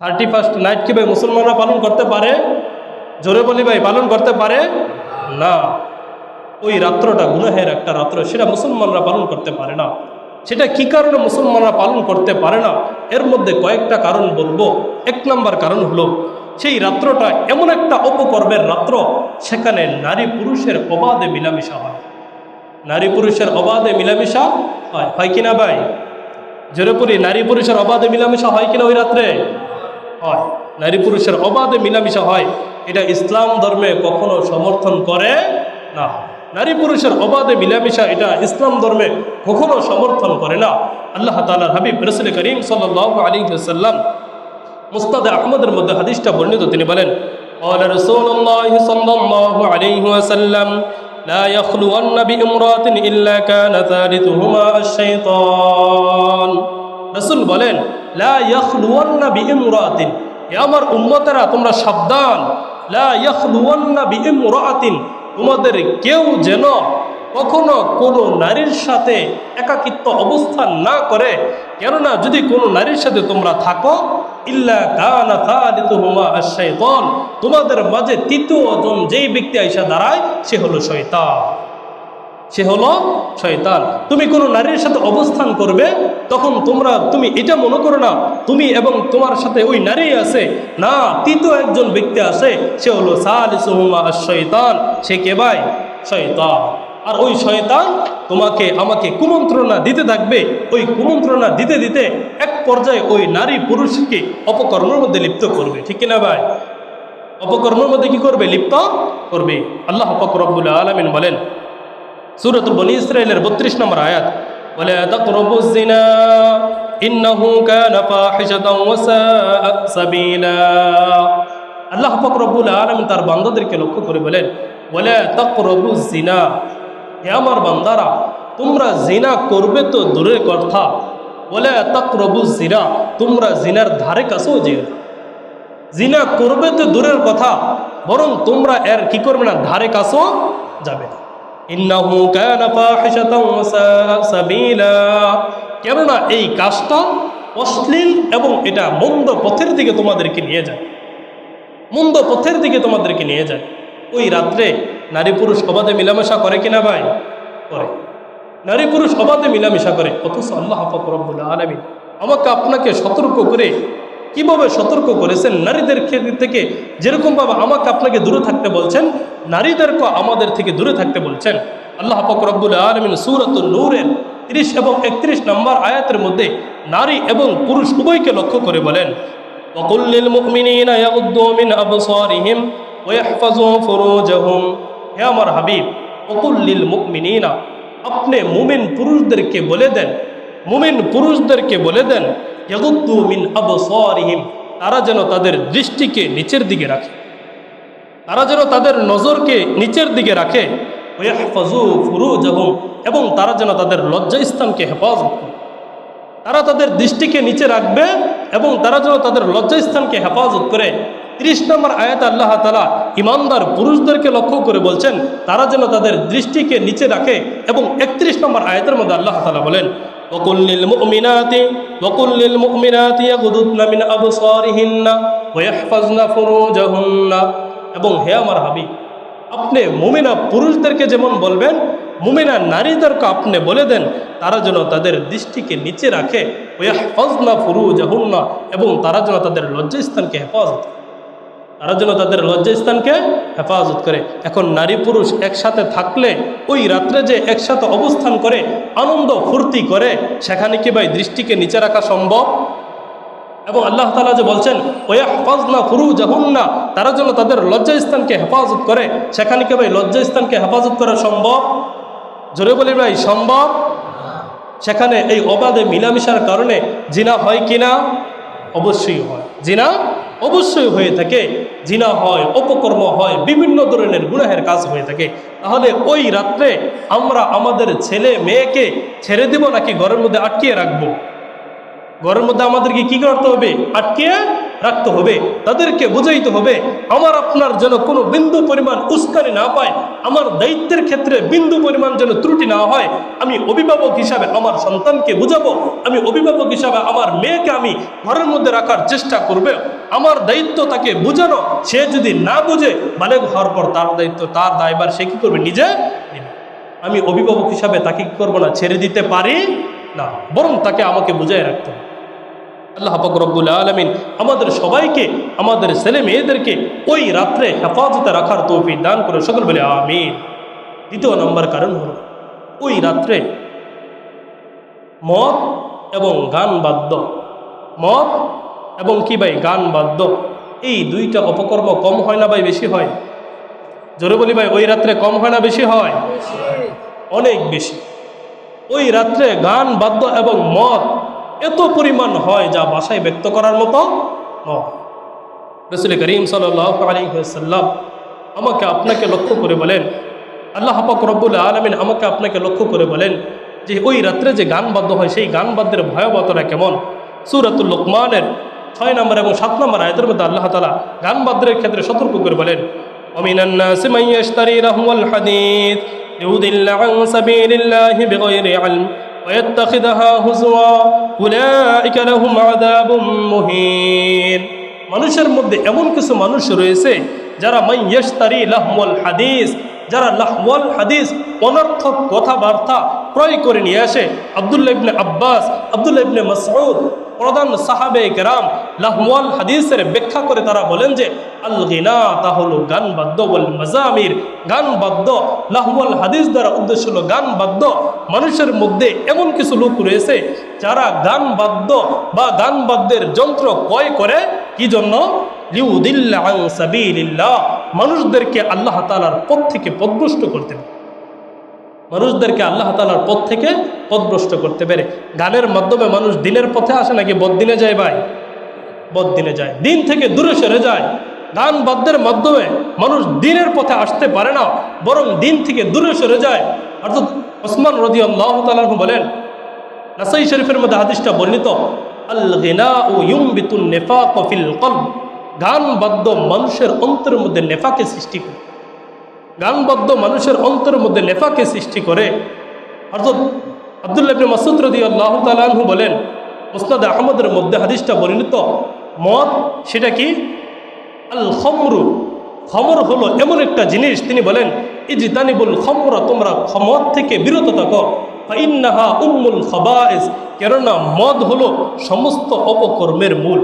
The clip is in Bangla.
থার্টি ফার্স্ট নাইট কি ভাই মুসলমানরা পালন করতে পারে? জোরে বলি ভাই, পালন করতে পারে? না। ওই রাত্রটা গুনাহের একটা রাত্র, সেটা মুসলমানরা পালন করতে পারে না। সেটা কি কারণে মুসলমানরা পালন করতে পারে না? এর মধ্যে কয়েকটা কারণ বলব। এক নাম্বার কারণ হলো, সেই রাত্রটা এমন একটা অপকর্মের রাত্র, সেখানে নারী পুরুষের অবাধে মিলামিশা হয়। নারী পুরুষের অবাধে মিলামিশা হয়। হয় কিনা ভাই? জোরে নারী পুরুষের অবাধে মিলামিশা হয় কিনা ওই রাত্রে? হয় নারী পুরুষের অবাধে মিলামিশা হয় এটা ইসলাম ধর্মে কখনো সমর্থন করে না নারী পুরুষের অবাধে মিলামিশা এটা ইসলাম ধর্মে কখনো সমর্থন করে না আল্লাহ তালার হাবিব রসুল করিম সাল্লাহ আলী সাল্লাম মুস্তাদ আহমদের মধ্যে হাদিসটা বর্ণিত তিনি বলেন قال رسول الله صلى الله عليه وسلم لا يخلون بامرأة إلا كان ثالثهما الشيطان রসুল বলেন আমার উম্মতেরা, তোমরা সাবধান। তোমাদের কেউ যেন কখনো কোনো নারীর সাথে একাকিত্ব অবস্থান না করে, কেননা যদি কোনো নারীর সাথে তোমরা থাকো, ইল্লা তোমাদের মাঝে তৃতীয় জন যেই ব্যক্তি আইসা দাঁড়ায়, সে হলো শয়তান। সে হলো শয়তান। তুমি কোনো নারীর সাথে অবস্থান করবে, তখন তোমরা, তুমি এটা মনে করো না, তুমি এবং তোমার সাথে ওই নারী আছে। না, তৃতীয় একজন ব্যক্তি আছে, সে হলো সালিসুহুমা আশ-শাইতান সে কে ভাই? শয়তান। আর ওই শয়তান তোমাকে, আমাকে কুমন্ত্রণা দিতে থাকবে। ওই কুমন্ত্রণা দিতে দিতে এক পর্যায়ে ওই নারী পুরুষকে অপকর্মের মধ্যে লিপ্ত করবে। ঠিক কিনা ভাই? অপকর্মের মধ্যে কি করবে? লিপ্ত করবে। আল্লাহ ফকরবুল আলমিন বলেন সুরতুল বনি ইসরায়েলের বত্রিশ নম্বর আয়াত ولا تقربوا الزنا إنه كان فاحشة وساء سبيلا আল্লাহ পাক রব্বুল আলামিন তার বান্দাদেরকে লক্ষ্য করে বলেন ওয়ালা তাকরাবু জিনা হে আমার বান্দারা তোমরা জিনা করবে তো দূরের কথা ওয়ালা তাকরাবু জিনা তোমরা জিনার ধারে কাছেও যেও না। জিনা করবে তো দূরের কথা বরং তোমরা এর কি করবে না ধারে কাছেও যাবে না ইন্নাহু কানা ফাহিশাতাও ওয়া সাবিলা। কেননা এই কাজটা অশ্লীল এবং এটা মন্দ পথের দিকে তোমাদেরকে নিয়ে যায়। মন্দ পথের দিকে তোমাদেরকে নিয়ে যায়। ওই রাত্রে নারী পুরুষ অবাধে মিলামেশা করে কিনা ভাই? করে। নারী পুরুষ অবাধে মিলামেশা করে। অথচ আল্লাহ ফকরবুল আলমী আমাকে আপনাকে সতর্ক করে কীভাবে সতর্ক করেছেন? নারীদের থেকে যেরকমভাবে আমাকে আপনাকে দূরে থাকতে বলছেন, নারীদেরকে আমাদের থেকে দূরে থাকতে বলছেন। আল্লাহ ফকরবুল আলমিন সুরতুল নূরের তিরিশ এবং একত্রিশ নম্বর আয়াতের মধ্যে নারী এবং পুরুষ উভয়কে লক্ষ্য করে বলেন হে আমার হাবিব আপনি মুমিন পুরুষদেরকে বলে দেন, মুমিন পুরুষদেরকে বলে দেন মিন তারা যেন তাদের দৃষ্টিকে নিচের দিকে রাখে। তারা যেন তাদের নজরকে নিচের দিকে রাখে। ওয়াহফাজু ফুরুজাহুম, এবং তারা যেন তাদের লজ্জাস্থানকে হেফাজত করে। তারা তাদের দৃষ্টিকে নিচে রাখবে এবং তারা যেন তাদের লজ্জাস্থানকে হেফাজত করে। তিরিশ নম্বর আয়াত আল্লাহ তালা ইমানদার পুরুষদেরকে লক্ষ্য করে বলছেন, তারা যেন তাদের দৃষ্টিকে নিচে রাখে এবং একত্রিশ নম্বর আয়াতের মধ্যে আল্লাহ তালা বলেন وقل للمؤمنات وقل للمؤمنات يغضضن من أبصارهن ويحفظن فروجهن এবং হে আমার হাবিব আপনি মুমিনা পুরুষদেরকে যেমন বলবেন মুমিনা নারীদেরকে আপনি বলে দেন তারা যেন তাদের দৃষ্টিকে নিচে রাখে ওয়াহফাজনা ফুরুজাহুন্না এবং তারা যেন তাদের লজ্জাস্থানকে হেফাজত করে। তারা যেন তাদের লজ্জাস্থানকে হেফাজত করে। এখন নারী পুরুষ একসাথে থাকলে ওই রাত্রে যে একসাথে অবস্থান করে, আনন্দ ফুর্তি করে, সেখানে কি ভাই দৃষ্টিকে নিচে রাখা সম্ভব? এবং আল্লাহ তালা যে বলছেন, ওয়াহফাজনা ফুরু জাহুন্না তারা যেন তাদের লজ্জাস্থানকে হেফাজত করে, সেখানে কি ভাই লজ্জাস্থানকে হেফাজত করা সম্ভব? জোরে বলি ভাই, সম্ভব? সেখানে এই অবাধে মিলামিশার কারণে জিনা হয় কিনা অবশ্যই হয়। জিনা অবশ্যই হয়ে থাকে। জিনা হয়, অপকর্ম হয়, বিভিন্ন ধরনের গুনাহের কাজ হয়ে থাকে। তাহলে ওই রাত্রে আমরা আমাদের ছেলে মেয়েকে ছেড়ে দেব নাকি ঘরের মধ্যে আটকিয়ে রাখব? ঘরের মধ্যে আমাদেরকে কি করতে হবে? আটকে রাখতে হবে, তাদেরকে বুঝাইতে হবে, আমার আপনার যেন কোনো বিন্দু পরিমাণ উস্কানি না পায়, আমার দায়িত্বের ক্ষেত্রে বিন্দু পরিমাণ যেন ত্রুটি না হয়, আমি অভিভাবক হিসাবে আমার সন্তানকে বুঝাবো, আমি অভিভাবক হিসাবে আমার মেয়েকে আমি ঘরের মধ্যে রাখার চেষ্টা করবে, আমার দায়িত্ব তাকে বুঝানো, সে যদি না বুঝে, বালেগ হওয়ার পর তার দায়িত্ব, তার দায়বার সে কি করবে? নিজে আমি অভিভাবক হিসাবে তাকে কি করব না, ছেড়ে দিতে পারি? না, বরং তাকে আমাকে বুঝাই রাখতে হবে। আল্লাহ রব্বুল আলমিন আমাদের সবাইকে আমাদের ছেলে মেয়েদেরকে ওই রাত্রে হেফাজতে রাখার তৌফিক দান করে সকল বলে আমিন। দ্বিতীয় নম্বর কারণ হল ওই রাত্রে মদ এবং গান বাদ্য মদ এবং কি ভাই গান বাদ্য এই দুইটা অপকর্ম কম হয় না ভাই বেশি হয়? জোরে বলি ভাই ওই রাত্রে কম হয় না বেশি হয়। অনেক বেশি। ওই রাত্রে গান বাদ্য এবং মদ এত পরিমাণ হয় যা ভাষায় ব্যক্ত করার মতো নসুল করিম সাল্লাম আমাকে আপনাকে লক্ষ্য করে বলেন, আল্লাহ পাক রব্বুল আলমিন আমাকে আপনাকে লক্ষ্য করে বলেন যে ওই রাত্রে যে গান বাদ্য হয়, সেই গান বাদ্যের ভয়াবহতাটা কেমন? সুরাতুল লোকমানের ছয় নম্বর এবং সাত নম্বর আয়তের মধ্যে আল্লাহ তালা গান বাদ্যের ক্ষেত্রে সতর্ক করে বলেন অমিনান্না الناس من يشتري لهو الحديث ليضل عن سبيل الله بغير علم ويتخذها هزوا أولئك لهم عذاب مهين মানুষের মধ্যে এমন কিছু মানুষ রয়েছে যারা মাই ইয়েশতারি লাহমল হাদিস যারা লাহওয়াল হাদিস অনর্থক কথাবার্তা ক্রয় করে নিয়ে আসে আবদুল্লাহ ইবনে আব্বাস আবদুল্লাহ ইবনে মাসউদ প্রধান সাহাবে কেরাম লাহওয়াল হাদিসের ব্যাখ্যা করে তারা বলেন যে আল গিনা তা হলো গান বাদ্য বল মাজামির। গান বাদ্য লাহওয়াল হাদিস দ্বারা উদ্দেশ্য হলো গান বাদ্য মানুষের মধ্যে এমন কিছু লোক রয়েছে যারা গান বাদ্য বা গান বাদ্যের যন্ত্র ক্রয় করে। কি জন্য? লিউদিল্লা আন সাবিলিল্লাহ। মানুষদেরকে আল্লাহ তাআলার পথ থেকে পদভ্রষ্ট করতে পারে মানুষদেরকে আল্লাহ তালার পথ থেকে পথভ্রষ্ট করতে পারে। গানের মাধ্যমে মানুষ দিনের পথে আসে নাকি বদিনে যায় ভাই? বদিনে যায়। দিন থেকে দূরে সরে যায়। গান বাদ্যের মাধ্যমে মানুষ দিনের পথে আসতে পারে না, বরং দিন থেকে দূরে সরে যায়। অর্থাৎ ওসমান রদি আল্লাহ তালাহ বলেন, নাসাই শরীফের মধ্যে হাদিসটা বর্ণিত গান বাদ্য মানুষের অন্তরের মধ্যে নেফাকে সৃষ্টি করে। গানবদ্ধ মানুষের অন্তরের মধ্যে নেফাকে সৃষ্টি করে। অর্থাৎ আবদুল্লাহ মাসুদ রদি আল্লাহ তালাহু বলেন, মুসনাদ আহমদের মধ্যে হাদিসটা বর্ণিত, মদ সেটা কি? আল খমরু খমর হলো এমন একটা জিনিস, তিনি বলেন ইজি তানিবুল খমরা, তোমরা মদ থেকে বিরত থাকো। ইন্নাহা উম্মুল খবাইস, কেননা মদ হলো সমস্ত অপকর্মের মূল।